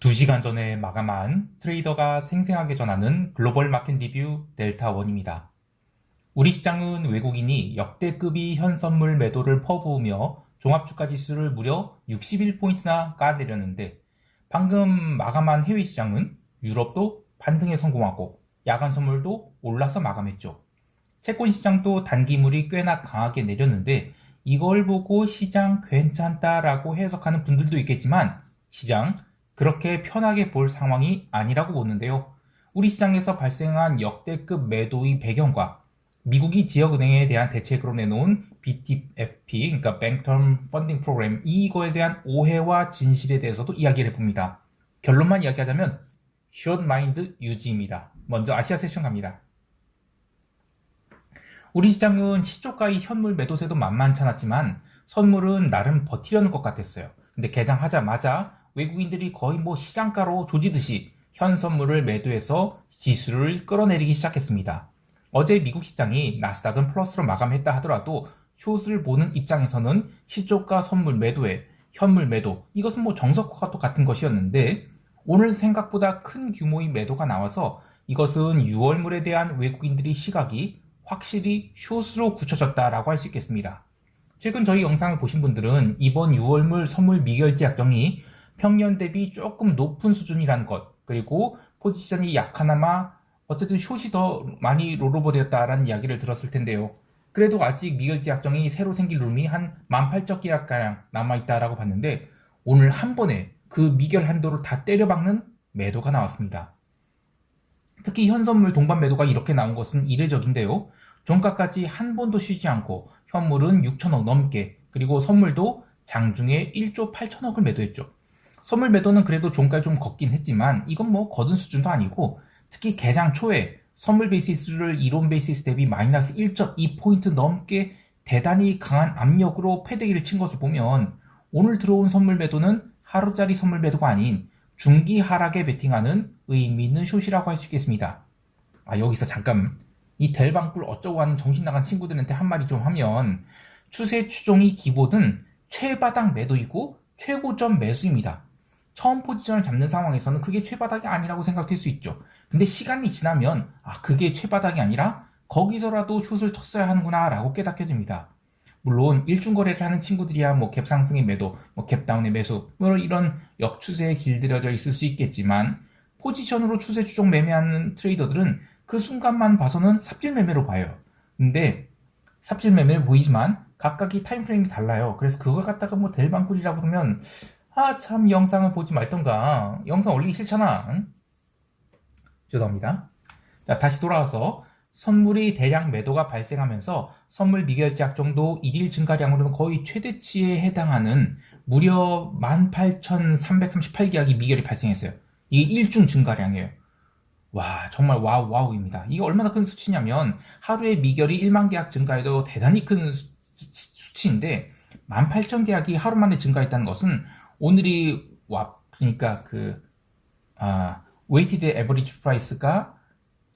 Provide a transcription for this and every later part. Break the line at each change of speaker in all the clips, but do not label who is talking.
2시간 전에 마감한 트레이더가 생생하게 전하는 글로벌 마켓 리뷰 델타원입니다. 우리 시장은 외국인이 역대급이 현 선물 매도를 퍼부으며 종합주가 지수를 무려 61포인트나 까내렸는데 방금 마감한 해외 시장은 유럽도 반등에 성공하고 야간 선물도 올라서 마감했죠. 채권 시장도 단기물이 꽤나 강하게 내렸는데 이걸 보고 시장 괜찮다라고 해석하는 분들도 있겠지만 시장 그렇게 편하게 볼 상황이 아니라고 보는데요. 우리 시장에서 발생한 역대급 매도의 배경과 미국이 지역은행에 대한 대책으로 내놓은 BTFP, 그러니까 Bank Term Funding Program, 이거에 대한 오해와 진실에 대해서도 이야기를 해봅니다. 결론만 이야기하자면 숏 마인드 유지입니다. 먼저 아시아 세션 갑니다. 우리 시장은 시초가의 현물 매도세도 만만찮았지만 선물은 나름 버티려는 것 같았어요. 근데 개장하자마자 외국인들이 거의 뭐 시장가로 조지듯이 현 선물을 매도해서 지수를 끌어내리기 시작했습니다. 어제 미국 시장이 나스닥은 플러스로 마감했다 하더라도 숏을 보는 입장에서는 시초가 선물 매도에 현물 매도 이것은 뭐 정석화가 또 같은 것이었는데 오늘 생각보다 큰 규모의 매도가 나와서 이것은 6월물에 대한 외국인들의 시각이 확실히 숏으로 굳혀졌다라고 할 수 있겠습니다. 최근 저희 영상을 보신 분들은 이번 6월물 선물 미결제 약정이 평년 대비 조금 높은 수준이라는 것, 그리고 포지션이 약하나마 어쨌든 숏이 더 많이 롤오버 되었다라는 이야기를 들었을 텐데요. 그래도 아직 미결제 약정이 새로 생길 룸이 한 18,000 계약가량 남아있다라고 봤는데 오늘 한 번에 그 미결 한도를 다 때려박는 매도가 나왔습니다. 특히 현선물 동반 매도가 이렇게 나온 것은 이례적인데요. 종가까지 한 번도 쉬지 않고 현물은 6천억 넘게 그리고 선물도 장중에 1조 8천억을 매도했죠. 선물 매도는 그래도 종가에 좀 걷긴 했지만 이건 뭐 거둔 수준도 아니고 특히 개장 초에 선물 베이시스를 이론 베이시스 대비 마이너스 1.2포인트 넘게 대단히 강한 압력으로 패대기를 친 것을 보면 오늘 들어온 선물 매도는 하루짜리 선물 매도가 아닌 중기 하락에 베팅하는 의미 있는 숏이라고 할 수 있겠습니다. 아, 여기서 잠깐 이 델방꿀 어쩌고 하는 정신 나간 친구들한테 한마디 좀 하면 추세 추종이 기보든 최바닥 매도이고 최고점 매수입니다. 처음 포지션을 잡는 상황에서는 그게 최바닥이 아니라고 생각될 수 있죠. 근데 시간이 지나면 아 그게 최바닥이 아니라 거기서라도 숏을 쳤어야 하는구나 라고 깨닫게 됩니다. 물론 일중거래를 하는 친구들이야 뭐 갭상승의 매도, 뭐 갭다운의 매수 뭐 이런 역추세에 길들여져 있을 수 있겠지만 포지션으로 추세 추종 매매하는 트레이더들은 그 순간만 봐서는 삽질 매매로 봐요. 근데 삽질 매매로 보이지만 각각이 타임프레임이 달라요. 그래서 그걸 갖다가 뭐 델방꿀이라 부르면 아 참 영상을 보지 말던가 영상 올리기 싫잖아. 응? 죄송합니다. 자 다시 돌아와서 선물이 대량 매도가 발생하면서 선물 미결제 약정도 1일 증가량으로는 거의 최대치에 해당하는 무려 18,338계약이 미결이 발생했어요. 이게 1중 증가량이에요. 와 정말 와우 와우입니다. 이게 얼마나 큰 수치냐면 하루에 미결이 1만 계약 증가해도 대단히 큰 수, 치인데 18,000계약이 하루 만에 증가했다는 것은 오늘이 와 그러니까 그 아, 웨이티드 에버리지 프라이스가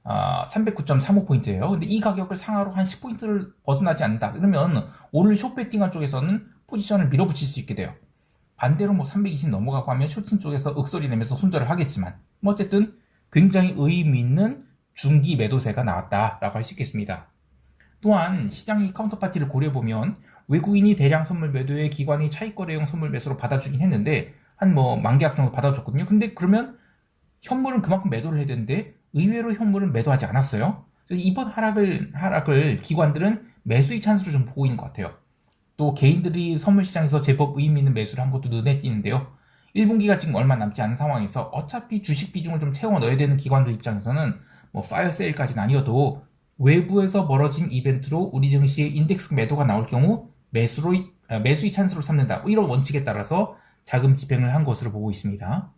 아, 309.35포인트예요. 근데 이 가격을 상하로 한 10포인트를 벗어나지 않는다. 그러면 오늘 숏배팅한 쪽에서는 포지션을 밀어붙일 수 있게 돼요. 반대로 뭐 320 넘어가고 하면 쇼팅 쪽에서 윽소리 내면서 손절을 하겠지만 뭐 어쨌든 굉장히 의미 있는 중기 매도세가 나왔다라고 할 수 있겠습니다. 또한 시장의 카운터파티를 고려해보면 외국인이 대량 선물 매도에 기관이 차익거래용 선물 매수로 받아주긴 했는데 한 뭐 만계약 정도 받아줬거든요. 근데 그러면 현물은 그만큼 매도를 해야 되는데 의외로 현물은 매도하지 않았어요. 그래서 이번 하락을 하락을 기관들은 매수의 찬스로 좀 보고 있는 것 같아요. 또 개인들이 선물 시장에서 제법 의미 있는 매수를 한 것도 눈에 띄는데요. 1분기가 지금 얼마 남지 않은 상황에서 어차피 주식 비중을 좀 채워 넣어야 되는 기관들 입장에서는 뭐 파이어 세일까지는 아니어도 외부에서 벌어진 이벤트로 우리 증시의 인덱스 매도가 나올 경우 매수로 매수의 찬스로 삼는다. 뭐 이런 원칙에 따라서 자금 집행을 한 것으로 보고 있습니다.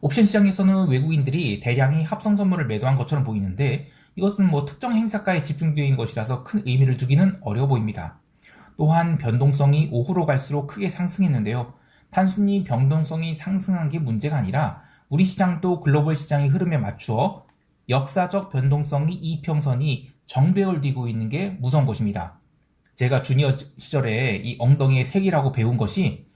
옵션 시장에서는 외국인들이 대량의 합성 선물을 매도한 것처럼 보이는데 이것은 뭐 특정 행사가에 집중되어 것이라서 큰 의미를 두기는 어려워 보입니다. 또한 변동성이 오후로 갈수록 크게 상승했는데요. 단순히 변동성이 상승한 게 문제가 아니라 우리 시장도 글로벌 시장의 흐름에 맞추어 역사적 변동성이 이평선이 정배열 뛰고 있는 게 무서운 것입니다. 제가 주니어 시절에 이 엉덩이의 색이라고 배운 것이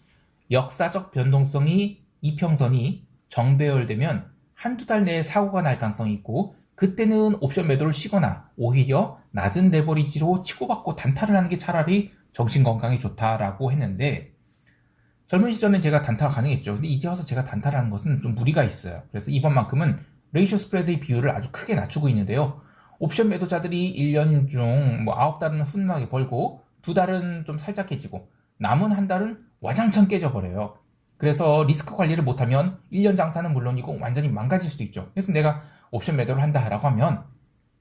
역사적 변동성이 이평선이 정배열되면 한두 달 내에 사고가 날 가능성이 있고 그때는 옵션 매도를 쉬거나 오히려 낮은 레버리지로 치고받고 단타를 하는 게 차라리 정신 건강에 좋다라고 했는데 젊은 시절엔 제가 단타가 가능했죠. 근데 이제 와서 제가 단타를 하는 것은 좀 무리가 있어요. 그래서 이번만큼은 레이쇼 스프레드의 비율을 아주 크게 낮추고 있는데요. 옵션 매도자들이 1년 중 뭐 9달은 훈훈하게 벌고 두 달은 좀 살짝 깨지고 남은 한 달은 와장창 깨져버려요. 그래서 리스크 관리를 못하면 1년 장사는 물론이고 완전히 망가질 수도 있죠. 그래서 내가 옵션 매도를 한다라고 하면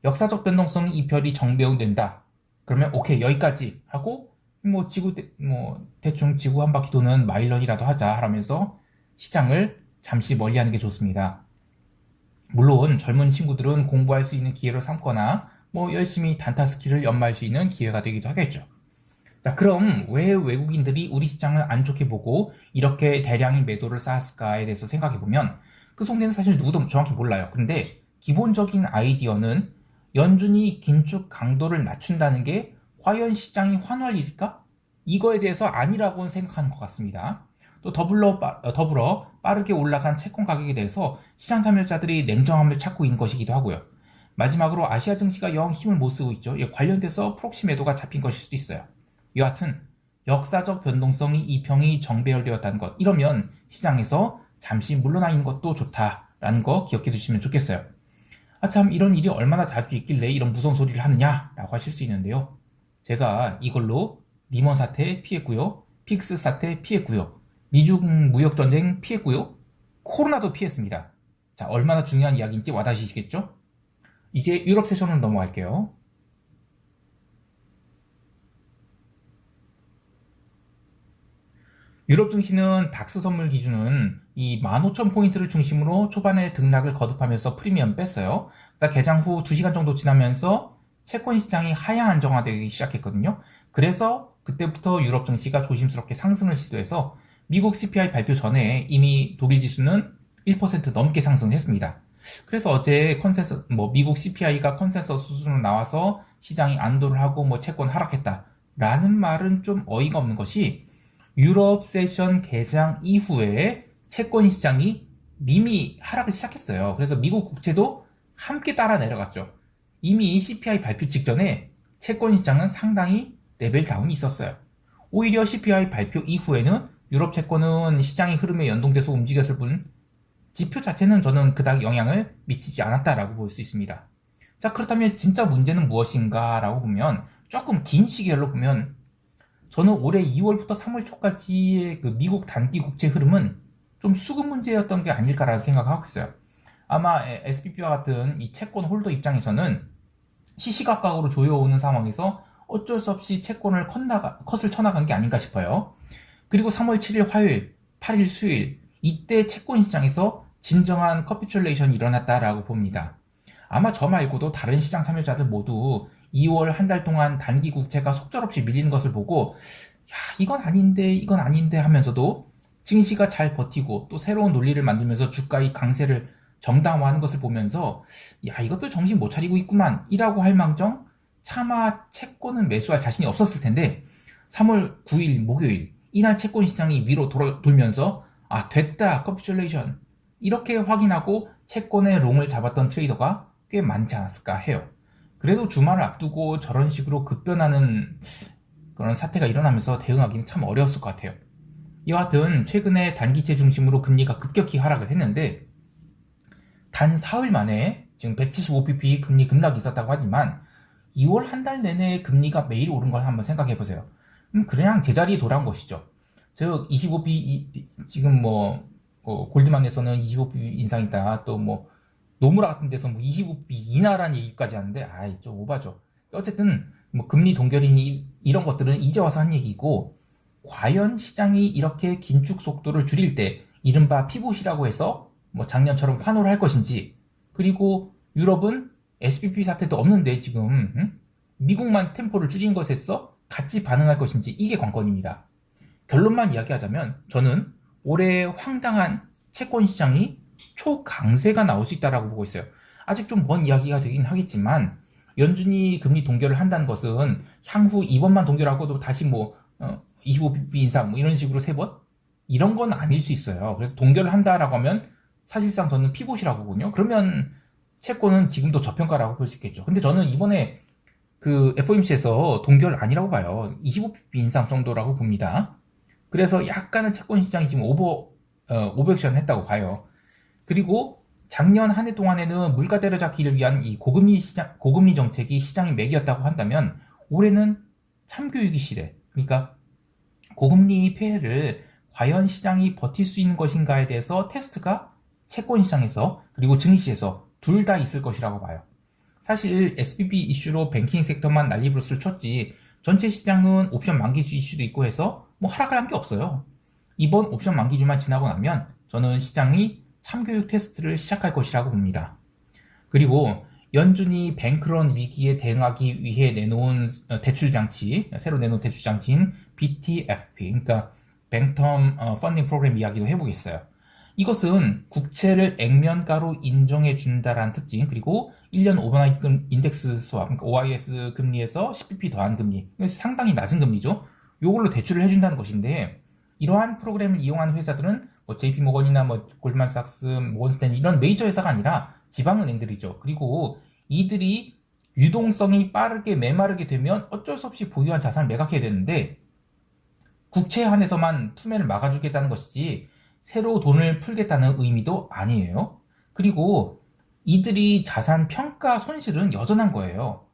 역사적 변동성 이별이 정배운된다. 그러면 오케이 여기까지 하고 뭐 지구 대, 뭐 대충 지구 한 바퀴 도는 마일런이라도 하자 하면서 시장을 잠시 멀리하는 게 좋습니다. 물론 젊은 친구들은 공부할 수 있는 기회로 삼거나 뭐 열심히 단타 스킬을 연마할 수 있는 기회가 되기도 하겠죠. 자, 그럼 왜 외국인들이 우리 시장을 안 좋게 보고 이렇게 대량의 매도를 쌓았을까에 대해서 생각해 보면 그 속내는 사실 누구도 정확히 몰라요. 근데 기본적인 아이디어는 연준이 긴축 강도를 낮춘다는 게 과연 시장이 환호할 일일까? 이거에 대해서 아니라고는 생각하는 것 같습니다. 또 더불어, 더불어 빠르게 올라간 채권 가격에 대해서 시장 참여자들이 냉정함을 찾고 있는 것이기도 하고요. 마지막으로 아시아 증시가 영 힘을 못 쓰고 있죠. 관련돼서 프록시 매도가 잡힌 것일 수도 있어요. 여하튼 역사적 변동성이 이 평이 정배열되었다는 것 이러면 시장에서 잠시 물러나 있는 것도 좋다라는 거 기억해 두시면 좋겠어요. 아참 이런 일이 얼마나 자주 있길래 이런 무서운 소리를 하느냐라고 하실 수 있는데요. 제가 이걸로 리먼 사태 피했고요. 픽스 사태 피했고요. 미중 무역 전쟁 피했고요. 코로나도 피했습니다. 자, 얼마나 중요한 이야기인지 와닿으시겠죠? 이제 유럽 세션으로 넘어갈게요. 유럽 증시는 닥스 선물 기준은 이 15,000포인트를 중심으로 초반에 등락을 거듭하면서 프리미엄 뺐어요. 그러다 개장 후 2시간 정도 지나면서 채권 시장이 하향 안정화되기 시작했거든요. 그래서 그때부터 유럽 증시가 조심스럽게 상승을 시도해서 미국 CPI 발표 전에 이미 독일 지수는 1% 넘게 상승했습니다. 그래서 어제 컨센서 뭐 미국 CPI가 컨센서스 수준으로 나와서 시장이 안도를 하고 뭐 채권 하락했다라는 말은 좀 어이가 없는 것이 유럽 세션 개장 이후에 채권 시장이 이미 하락을 시작했어요. 그래서 미국 국채도 함께 따라 내려갔죠. 이미 CPI 발표 직전에 채권 시장은 상당히 레벨 다운이 있었어요. 오히려 CPI 발표 이후에는 유럽 채권은 시장의 흐름에 연동돼서 움직였을 뿐 지표 자체는 저는 그닥 영향을 미치지 않았다라고 볼 수 있습니다. 자 그렇다면 진짜 문제는 무엇인가 라고 보면 조금 긴 시기열로 보면 저는 올해 2월부터 3월 초까지의 그 미국 단기 국채 흐름은 좀 수급 문제였던 게 아닐까라는 생각을 하고 있어요. 아마 SPP와 같은 이 채권 홀더 입장에서는 시시각각으로 조여오는 상황에서 어쩔 수 없이 채권을 컷나가, 컷을 쳐나간 게 아닌가 싶어요. 그리고 3월 7일 화요일, 8일 수요일, 이때 채권 시장에서 진정한 커피출레이션이 일어났다라고 봅니다. 아마 저 말고도 다른 시장 참여자들 모두 2월 한 달 동안 단기 국채가 속절없이 밀리는 것을 보고 야 이건 아닌데 이건 아닌데 하면서도 증시가 잘 버티고 또 새로운 논리를 만들면서 주가의 강세를 정당화하는 것을 보면서 야 이것들 정신 못 차리고 있구만 이라고 할 망정 차마 채권은 매수할 자신이 없었을 텐데 3월 9일 목요일 이날 채권 시장이 위로 돌아, 돌면서 아 됐다 커피츄레이션 이렇게 확인하고 채권의 롱을 잡았던 트레이더가 꽤 많지 않았을까 해요. 그래도 주말을 앞두고 저런 식으로 급변하는 그런 사태가 일어나면서 대응하기는 참 어려웠을 것 같아요. 여하튼 최근에 단기채 중심으로 금리가 급격히 하락을 했는데 단 4일 만에 지금 175bp 금리 급락이 있었다고 하지만 2월 한 달 내내 금리가 매일 오른 걸 한번 생각해 보세요. 음, 그냥 제자리에 돌아온 것이죠. 즉 25b 지금 뭐 어, 골드만에서는 25b 인상이다. 또 뭐 노무라 같은 데서 뭐 25b 이나라는 얘기까지 하는데 아이 좀 오바죠. 어쨌든 뭐 금리 동결이니 이런 것들은 이제 와서 한 얘기고 과연 시장이 이렇게 긴축 속도를 줄일 때 이른바 피봇이라고 해서 뭐 작년처럼 환호를 할 것인지 그리고 유럽은 SPP 사태도 없는데 지금 응? 미국만 템포를 줄인 것에서 같이 반응할 것인지 이게 관건입니다. 결론만 이야기하자면 저는 올해 황당한 채권 시장이 초강세가 나올 수 있다라고 보고 있어요. 아직 좀 먼 이야기가 되긴 하겠지만 연준이 금리 동결을 한다는 것은 향후 이번만 동결하고도 다시 뭐 어, 25bp 인상 뭐 이런 식으로 세 번? 이런 건 아닐 수 있어요. 그래서 동결을 한다라고 하면 사실상 저는 피봇이라고 보거든요. 그러면 채권은 지금도 저평가라고 볼 수 있겠죠. 근데 저는 이번에 그 FOMC에서 동결 아니라고 봐요. 25pp 인상 정도라고 봅니다. 그래서 약간은 채권 시장이 지금 오버, 어, 오버액션 했다고 봐요. 그리고 작년 한 해 동안에는 물가 때려잡기를 위한 이 고금리 시장, 고금리 정책이 시장이 맥이었다고 한다면 올해는 참교육이 시대. 그러니까 고금리 폐해를 과연 시장이 버틸 수 있는 것인가에 대해서 테스트가 채권 시장에서 그리고 증시에서 둘 다 있을 것이라고 봐요. 사실 SBB 이슈로 뱅킹 섹터만 난리부르스를 쳤지 전체 시장은 옵션 만기주 이슈도 있고 해서 뭐 하락을 한 게 없어요. 이번 옵션 만기주만 지나고 나면 저는 시장이 참교육 테스트를 시작할 것이라고 봅니다. 그리고 연준이 뱅크런 위기에 대응하기 위해 내놓은 어, 대출 장치, 새로 내놓은 대출 장치인 BTFP, 그러니까 뱅텀 펀딩 프로그램 이야기도 해보겠어요. 이것은 국채를 액면가로 인정해 준다라는 특징, 그리고 1년 오버나이트 인덱스 수합, 그러니까 OIS 금리에서 10bp 더한 금리, 상당히 낮은 금리죠. 이걸로 대출을 해준다는 것인데, 이러한 프로그램을 이용하는 회사들은 뭐 JP 모건이나 뭐 골드만삭스, 모건스탠 이런 메이저 회사가 아니라 지방은행들이죠. 그리고 이들이 유동성이 빠르게 메마르게 되면 어쩔 수 없이 보유한 자산을 매각해야 되는데 국채 한에서만 투매를 막아주겠다는 것이지 새로 돈을 풀겠다는 의미도 아니에요. 그리고 이들이 자산 평가 손실은 여전한 거예요.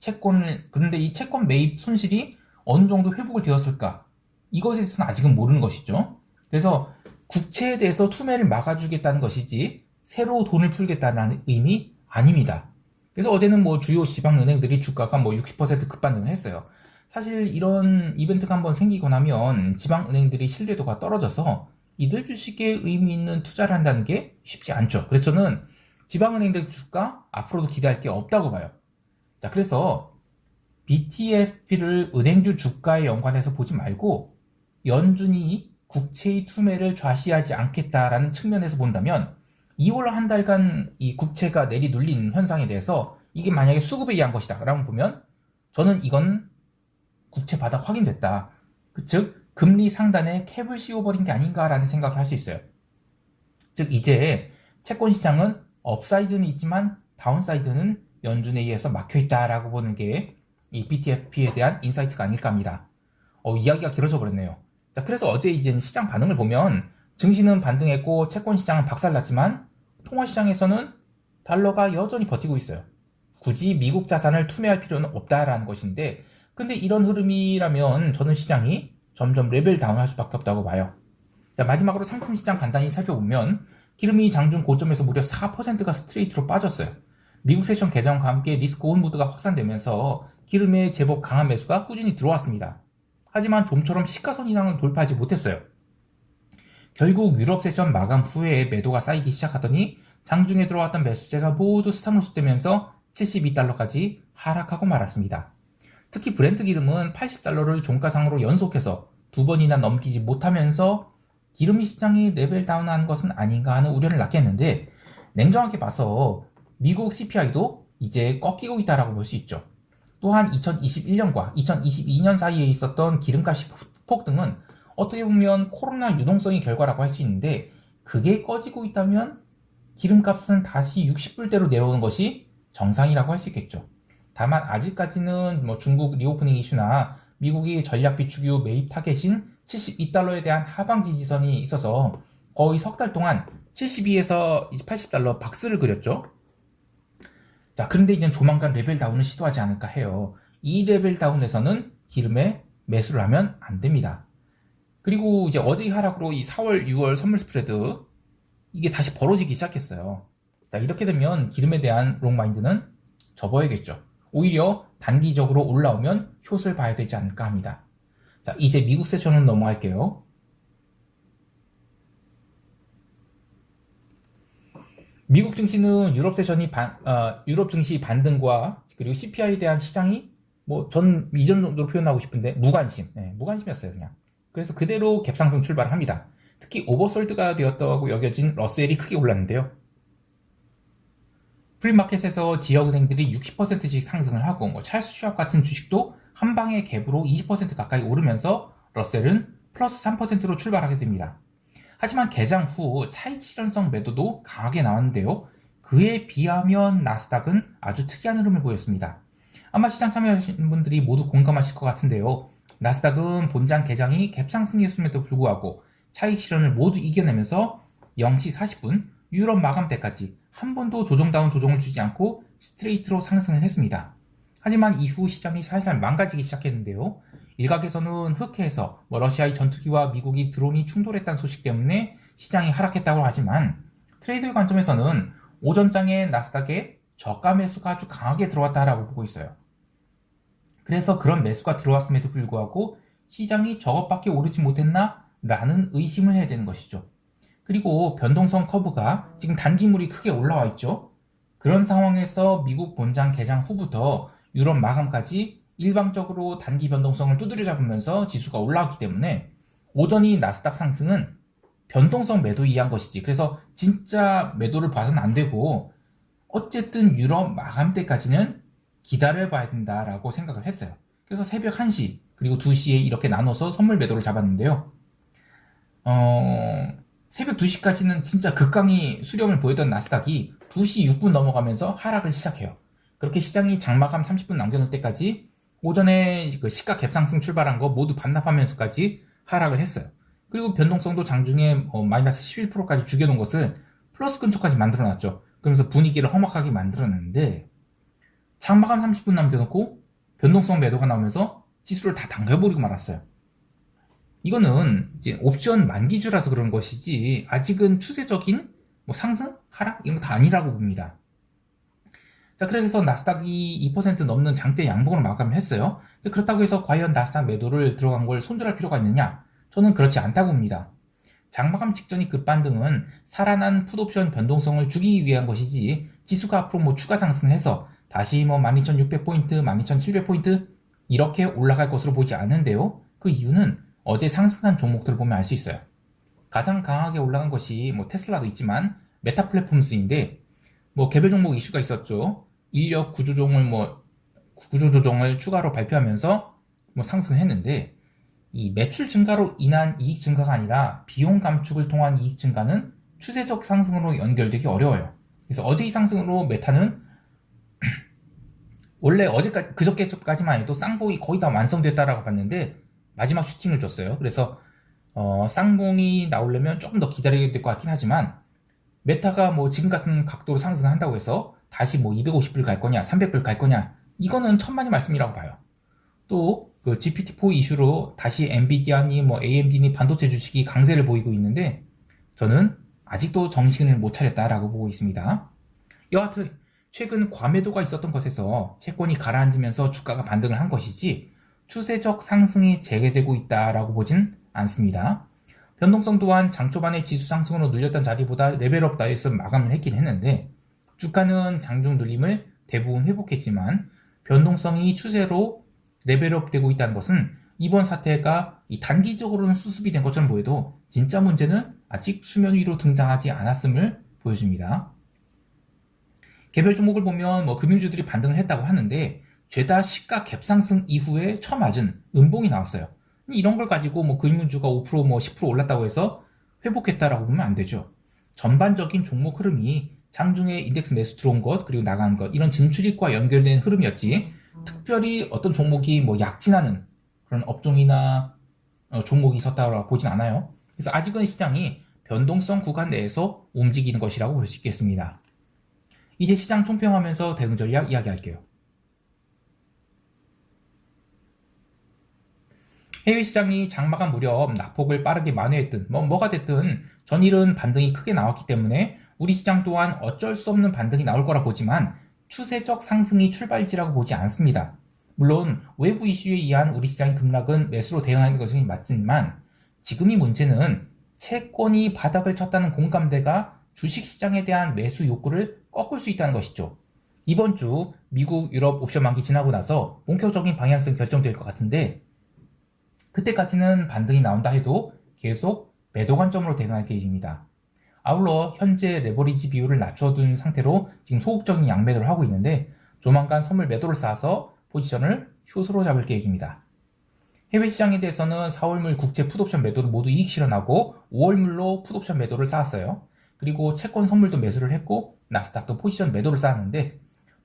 채권을 그런데 이 채권 매입 손실이 어느 정도 회복을 되었을까? 이것에 대해서는 아직은 모르는 것이죠. 그래서 국채에 대해서 투매를 막아주겠다는 것이지 새로 돈을 풀겠다는 의미 아닙니다. 그래서 어제는 뭐 주요 지방 은행들이 주가가 뭐 60% 급반등을 했어요. 사실 이런 이벤트가 한번 생기고 나면 지방 은행들이 신뢰도가 떨어져서 이들 주식에 의미 있는 투자를 한다는 게 쉽지 않죠. 그래서 저는 지방은행들 주가 앞으로도 기대할 게 없다고 봐요. 자, 그래서 BTFP를 은행주 주가에 연관해서 보지 말고 연준이 국채의 투매를 좌시하지 않겠다라는 측면에서 본다면 2월 한 달간 이 국채가 내리 눌린 현상에 대해서 이게 만약에 수급에 의한 것이다 라고 보면 저는 이건 국채 바닥 확인됐다. 그즉 금리 상단에 캡을 씌워버린 게 아닌가라는 생각을 할 수 있어요. 즉 이제 채권 시장은 업사이드는 있지만 다운사이드는 연준에 의해서 막혀 있다라고 보는 게 이 BTFP에 대한 인사이트가 아닐까 합니다. 어, 이야기가 길어져 버렸네요. 자, 그래서 어제 이제 시장 반응을 보면 증시는 반등했고 채권 시장은 박살났지만 통화 시장에서는 달러가 여전히 버티고 있어요. 굳이 미국 자산을 투매할 필요는 없다라는 것인데 근데 이런 흐름이라면 저는 시장이 점점 레벨 다운할 수밖에 없다고 봐요. 자, 마지막으로 상품 시장 간단히 살펴보면 기름이 장중 고점에서 무려 4%가 스트레이트로 빠졌어요. 미국 세션 개정과 함께 리스크 온 무드가 확산되면서 기름의 제법 강한 매수가 꾸준히 들어왔습니다. 하지만 좀처럼 시가선 이상은 돌파하지 못했어요. 결국 유럽 세션 마감 후에 매도가 쌓이기 시작하더니 장중에 들어왔던 매수세가 모두 스탑물수되면서 72달러까지 하락하고 말았습니다. 특히 브렌트 기름은 80달러를 종가상으로 연속해서 두 번이나 넘기지 못하면서 기름 시장이 레벨 다운한 것은 아닌가 하는 우려를 낳게 했는데 냉정하게 봐서 미국 CPI도 이제 꺾이고 있다라고 볼 수 있죠. 또한 2021년과 2022년 사이에 있었던 기름값 폭등은 어떻게 보면 코로나 유동성의 결과라고 할 수 있는데 그게 꺼지고 있다면 기름값은 다시 60불대로 내려오는 것이 정상이라고 할 수 있겠죠. 다만 아직까지는 뭐 중국 리오프닝 이슈나 미국이 전략 비축유 매입 타겟인 72달러에 대한 하방 지지선이 있어서 거의 석 달 동안 72에서 80달러 박스를 그렸죠. 자, 그런데 이제 조만간 레벨 다운을 시도하지 않을까 해요. 이 레벨 다운에서는 기름에 매수를 하면 안 됩니다. 그리고 이제 어제의 하락으로 이 4월, 6월 선물 스프레드 이게 다시 벌어지기 시작했어요. 자, 이렇게 되면 기름에 대한 롱마인드는 접어야겠죠. 오히려 단기적으로 올라오면 숏을 봐야 되지 않을까 합니다. 자, 이제 미국 세션으로 넘어갈게요. 미국 증시는 유럽 세션이 반, 어, 유럽 증시 반등과 그리고 CPI에 대한 시장이 뭐 전 이전 정도로 표현하고 싶은데 무관심, 네, 무관심이었어요 그냥. 그래서 그대로 갭상승 출발을 합니다. 특히 오버솔드가 되었다고 여겨진 러셀이 크게 올랐는데요. 프리마켓에서 지역은행들이 60%씩 상승을 하고 뭐 찰스 슈압 같은 주식도 한 방의 갭으로 20% 가까이 오르면서 러셀은 플러스 3%로 출발하게 됩니다. 하지만 개장 후 차익 실현성 매도도 강하게 나왔는데요. 그에 비하면 나스닥은 아주 특이한 흐름을 보였습니다. 아마 시장 참여하신 분들이 모두 공감하실 것 같은데요. 나스닥은 본장 개장이 갭상승이었음에도 불구하고 차익 실현을 모두 이겨내면서 0시 40분 유럽 마감 때까지 한 번도 조정다운 조정을 주지 않고 스트레이트로 상승을 했습니다. 하지만 이후 시장이 살살 망가지기 시작했는데요. 일각에서는 흑해에서 뭐 러시아의 전투기와 미국이 드론이 충돌했다는 소식 때문에 시장이 하락했다고 하지만 트레이드 관점에서는 오전장에 나스닥에 저가 매수가 아주 강하게 들어왔다라고 보고 있어요. 그래서 그런 매수가 들어왔음에도 불구하고 시장이 저것밖에 오르지 못했나? 라는 의심을 해야 되는 것이죠. 그리고 변동성 커브가 지금 단기물이 크게 올라와 있죠. 그런 상황에서 미국 본장 개장 후부터 유럽 마감까지 일방적으로 단기 변동성을 두드려 잡으면서 지수가 올라왔기 때문에 오전이 나스닥 상승은 변동성 매도 이한 것이지. 그래서 진짜 매도를 봐서는 안 되고 어쨌든 유럽 마감 때까지는 기다려 봐야 된다라고 생각을 했어요. 그래서 새벽 1시 그리고 2시에 이렇게 나눠서 선물 매도를 잡았는데요. 어, 새벽 2시까지는 진짜 극강히 수렴을 보였던 나스닥이 2시 6분 넘어가면서 하락을 시작해요. 그렇게 시장이 장마감 30분 남겨놓을 때까지 오전에 그 시가 갭상승 출발한 거 모두 반납하면서까지 하락을 했어요. 그리고 변동성도 장중에 어, 마이너스 11%까지 죽여놓은 것을 플러스 근처까지 만들어놨죠. 그러면서 분위기를 험악하게 만들어놨는데 장마감 30분 남겨놓고 변동성 매도가 나오면서 지수를 다 당겨버리고 말았어요. 이거는 이제 옵션 만기주라서 그런 것이지 아직은 추세적인 뭐 상승, 하락 이런 거 다 아니라고 봅니다. 자, 그래서 나스닥이 2% 넘는 장대 양봉을 마감을 했어요. 그렇다고 해서 과연 나스닥 매도를 들어간 걸 손절할 필요가 있느냐? 저는 그렇지 않다고 봅니다. 장마감 직전이 급반등은 살아난 풋옵션 변동성을 주기 위한 것이지 지수가 앞으로 뭐 추가 상승해서 다시 뭐 12,600포인트, 12,700포인트 이렇게 올라갈 것으로 보지 않는데요. 그 이유는 어제 상승한 종목들을 보면 알 수 있어요. 가장 강하게 올라간 것이 뭐 테슬라도 있지만 메타 플랫폼스인데 뭐 개별 종목 이슈가 있었죠. 인력 구조종을 뭐 구조 조정을 추가로 발표하면서 뭐 상승했는데 이 매출 증가로 인한 이익 증가가 아니라 비용 감축을 통한 이익 증가는 추세적 상승으로 연결되기 어려워요. 그래서 어제 이 상승으로 메타는 원래 어제까지 그저께까지만 해도 쌍봉이 거의 다 완성됐다라고 봤는데 마지막 슈팅을 줬어요. 그래서 어, 쌍봉이 나오려면 조금 더 기다려야 될 것 같긴 하지만 메타가 뭐 지금 같은 각도로 상승한다고 해서 다시 뭐 250불 갈 거냐, 300불 갈 거냐 이거는 천만의 말씀이라고 봐요. 또 그 GPT-4 이슈로 다시 엔비디아니 뭐 AMD니 반도체 주식이 강세를 보이고 있는데 저는 아직도 정신을 못 차렸다라고 보고 있습니다. 여하튼 최근 과매도가 있었던 것에서 채권이 가라앉으면서 주가가 반등을 한 것이지 추세적 상승이 재개되고 있다라고 보진 않습니다. 변동성 또한 장 초반에 지수 상승으로 눌렸던 자리보다 레벨업 다에서 마감을 했긴 했는데 주가는 장중 눌림을 대부분 회복했지만 변동성이 추세로 레벨업 되고 있다는 것은 이번 사태가 단기적으로는 수습이 된 것처럼 보여도 진짜 문제는 아직 수면 위로 등장하지 않았음을 보여줍니다. 개별 종목을 보면 뭐 금융주들이 반등을 했다고 하는데 죄다 시가 갭상승 이후에 처맞은 음봉이 나왔어요. 이런 걸 가지고 뭐 금융주가 5%뭐 10% 올랐다고 해서 회복했다라고 보면 안 되죠. 전반적인 종목 흐름이 장중에 인덱스 매수 들어온 것 그리고 나간 것 이런 진출입과 연결된 흐름이었지 특별히 어떤 종목이 뭐 약진하는 그런 업종이나 어, 종목이 있었다고 보진 않아요. 그래서 아직은 시장이 변동성 구간 내에서 움직이는 것이라고 볼 수 있겠습니다. 이제 시장 총평하면서 대응 전략 이야기할게요. 해외 시장이 장마감 무렵 낙폭을 빠르게 만회했든 뭐 뭐가 됐든 전일은 반등이 크게 나왔기 때문에 우리 시장 또한 어쩔 수 없는 반등이 나올 거라 보지만 추세적 상승이 출발지라고 보지 않습니다. 물론 외부 이슈에 의한 우리 시장의 급락은 매수로 대응하는 것이 맞지만 지금이 문제는 채권이 바닥을 쳤다는 공감대가 주식시장에 대한 매수 욕구를 꺾을 수 있다는 것이죠. 이번 주 미국, 유럽 옵션 만기 지나고 나서 본격적인 방향성 결정될 것 같은데 그때까지는 반등이 나온다 해도 계속 매도 관점으로 대응할 계획입니다. 아울러 현재 레버리지 비율을 낮춰둔 상태로 지금 소극적인 양매도를 하고 있는데 조만간 선물 매도를 쌓아서 포지션을 숏으로 잡을 계획입니다. 해외 시장에 대해서는 4월물 국제 풋옵션 매도로 모두 이익 실현하고 5월물로 풋옵션 매도를 쌓았어요. 그리고 채권 선물도 매수를 했고 나스닥도 포지션 매도를 쌓았는데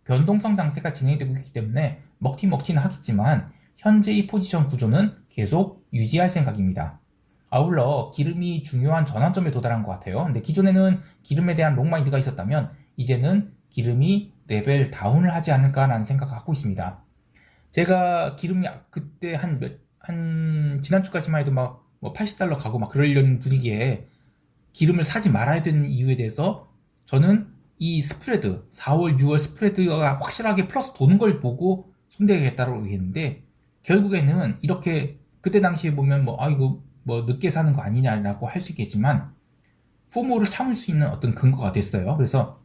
변동성 장세가 진행되고 있기 때문에 먹튀 먹튀는 하겠지만 현재의 포지션 구조는 계속 유지할 생각입니다. 아울러 기름이 중요한 전환점에 도달한 것 같아요. 근데 기존에는 기름에 대한 롱마인드가 있었다면 이제는 기름이 레벨 다운을 하지 않을까라는 생각을 갖고 있습니다. 제가 기름이 그때 한 몇, 한 지난주까지만 해도 막뭐 80달러 가고 막 그러려는 분위기에 기름을 사지 말아야 되는 이유에 대해서 저는 이 스프레드 4월 6월 스프레드가 확실하게 플러스 도는 걸 보고 손대겠다고 얘기했는데 결국에는 이렇게 그때 당시에 보면 뭐 아 이거 뭐 늦게 사는 거 아니냐라고 할 수 있겠지만 포모를 참을 수 있는 어떤 근거가 됐어요. 그래서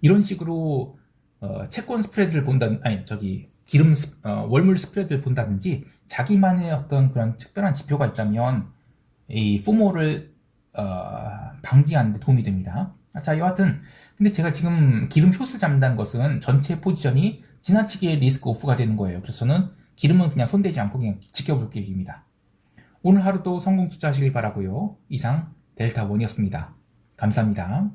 이런 식으로 어, 채권 스프레드를 본다 아니 저기 기름 스- 어, 월물 스프레드를 본다든지 자기만의 어떤 그런 특별한 지표가 있다면 이 포모를 어, 방지하는 데 도움이 됩니다. 자, 여하튼 근데 제가 지금 기름 숏을 잡는다는 것은 전체 포지션이 지나치게 리스크 오프가 되는 거예요. 그래서 저는 기름은 그냥 손대지 않고 그냥 지켜볼 계획입니다. 오늘 하루도 성공 투자하시길 바라고요. 이상 델타원이었습니다. 감사합니다.